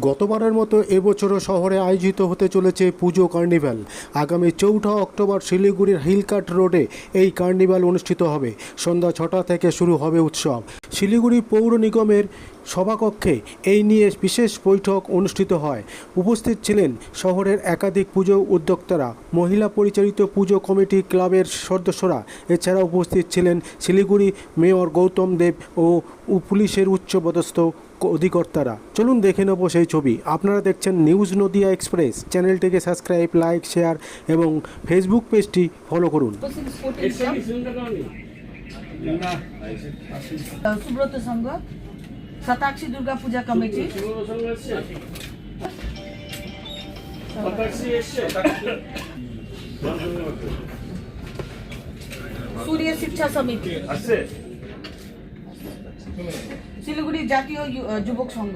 গতবারের মতো এবছরও শহরে আয়োজিত হতে চলেছে পুজো কার্নিভ্যাল আগামী চৌঠা অক্টোবর শিলিগুড়ির হিলকাট রোডে এই কার্নিভ্যাল অনুষ্ঠিত হবে। সন্ধ্যা ছটা থেকে শুরু হবে উৎসব। শিলিগুড়ি পৌর নিগমের সভাকক্ষে এই নিয়ে বিশেষ বৈঠক অনুষ্ঠিত হয়। উপস্থিত ছিলেন শহরের একাধিক পুজো উদ্যোক্তারা, মহিলা পরিচালিত পুজো কমিটি ক্লাবের সদস্যরা এছাড়া উপস্থিত ছিলেন শিলিগুড়ি মেয়র গৌতম দেব ও পুলিশের উচ্চপদস্থ অধিকর্তারা। চলুন দেখে নেব সেই ছবি। আপনারা দেখছেন নিউজ নদিয়া এক্সপ্রেস। চ্যানেলটিকে সাবস্ক্রাইব লাইক শেয়ার এবং ফেসবুক পেজটি ফলো করুন। সুব্রত সংঘ শতাক্ষী দুর্গা পূজা কমিটি। সূর্য শিক্ষা সমিতি শিলিগুড়ি জাতীয় যুবক সংঘ।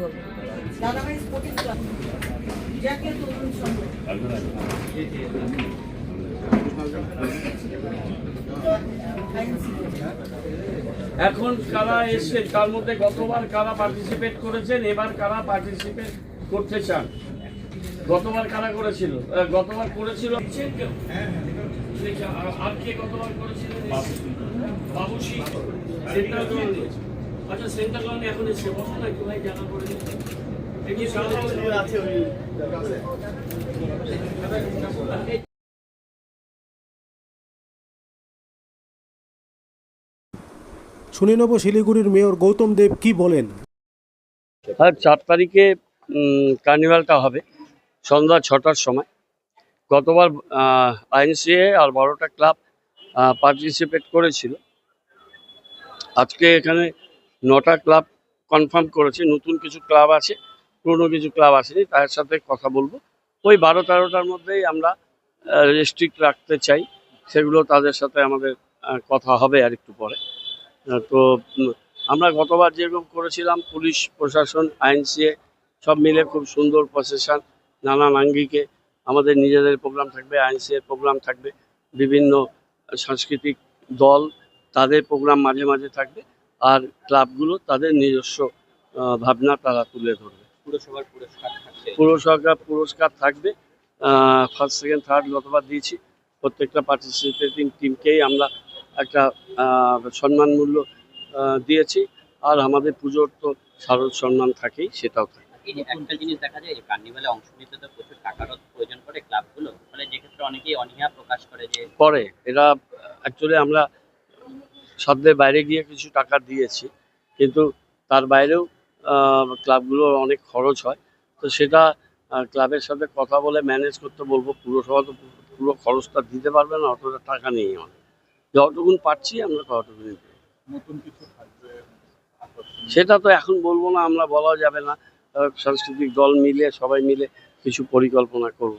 এখন কারা এসে তার মধ্যে গতবার কারা পার্টিসিপেট করেছেন, এবার কারা পার্টিসিপেট করতে চান? গতবার কারা করেছিল? গতবার করেছিল আর- কে গতবার করেছিল? বাবুসি। সেন্ট্রাল কলোনি আচ্ছা সেন্ট্রাল কলোনি এখন এসছে বসো না ভাই জানা করে আছে শুনে নেব শিলিগুড়ির মেয়র গৌতম দেব কি বলেন। আর চার তারিখে কার্নিভালটা হবে সন্ধ্যা ছটার সময়। গতবার আইনসিএ আর বারোটা ক্লাব পার্টিসিপেট করেছিল। আজকে এখানে নটা ক্লাব কনফার্ম করেছে, নতুন কিছু ক্লাব আছে, পুরনো কিছু ক্লাব আসেনি, তার সাথে কথা বলব। ওই বারো তেরোটার মধ্যেই আমরা রেস্ট্রিক্ট রাখতে চাই, সেগুলো তাদের সাথে আমাদের কথা হবে আর একটু পরে। তো আমরা গতবার যেরকম করেছিলাম, পুলিশ, প্রশাসন আইনসিএ সব মিলে খুব সুন্দর প্রসেশন নানান আঙ্গিকে আমাদের নিজেদের প্রোগ্রাম থাকবে আইনসিএর প্রোগ্রাম থাকবে, বিভিন্ন সাংস্কৃতিক দল, তাদের প্রোগ্রাম মাঝে মাঝে থাকবে। আর ক্লাবগুলো তাদের নিজস্ব ভাবনা তারা তুলে ধরবে। পুরসভার পুরস্কার পুরস্কার থাকবে। ফার্স্ট সেকেন্ড থার্ড গতবার দিয়েছি। প্রত্যেকটা পার্টিসিপেটিং টিমকেই আমরা একটা সম্মানমূল্য দিয়েছি। আর আমাদের পুজোর তো সারদ সম্মান থাকেই সেটাও থাকে এই যে একটা জিনিস দেখা যায় যে কার্নিভালে অংশ নিতে তো প্রচুর টাকারও প্রয়োজন পড়ে ক্লাবগুলো। ফলে যে ক্ষেত্রে অনেকেই অনীহা প্রকাশ করে যে পরে এরা অ্যাকচুয়ালি আমরা সাধ্যের বাইরে গিয়ে কিছু টাকা দিয়েছি। কিন্তু তার বাইরেও ক্লাবগুলোর অনেক খরচ হয়। তো সেটা ক্লাবের সাথে কথা বলে ম্যানেজ করতে বলব। পুরসভা তো পুরো খরচটা দিতে পারবে না অতটা টাকা নেই আমাদের যতটুকুন পাচ্ছি আমরা। নতুন কিছু সেটা তো এখন বলব না আমরা বলা যাবে না। সাংস্কৃতিক দল মিলে সবাই মিলে কিছু পরিকল্পনা করব।